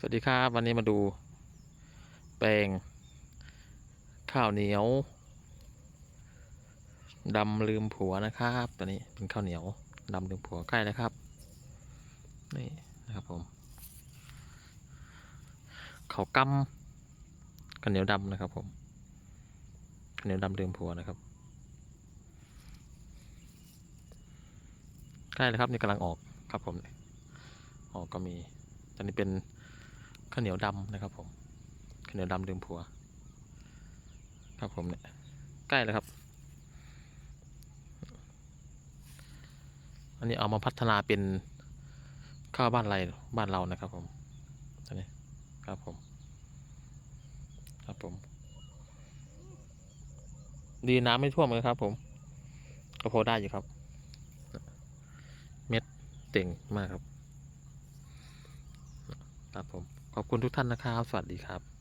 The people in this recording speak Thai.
สวัสดีครับวันนี้มาดูแปลงข้าวเหนียวดำลืมผัวนะครับตัวนี้เป็นข้าวเหนียวดำลืมผัวใกล้แล้วครับนี่นะครับผมเขากำข้าวเหนียวดำนะครับผมข้าวเหนียวดำลืมผัวนะครับใกล้แล้วครับนี่กำลังออกครับผมออกก็มีตอนนี้เป็น ข้าวเหนียวดำนะครับ ผมข้าวเหนียวดำลืมผัว ครับผมเนี่ยใกล้แล้วครับ อันนี้เอามาพัฒนาเป็นข้าวบ้านไรบ้านเรานะครับ ผมอันนี้ครับผม ครับผม ดีน้ำไม่ท่วมเลยครับผมก็พอได้อยู่ครับ เม็ดเต่งมากครับ ครับผม ขอบคุณทุกท่านนะครับ สวัสดีครับ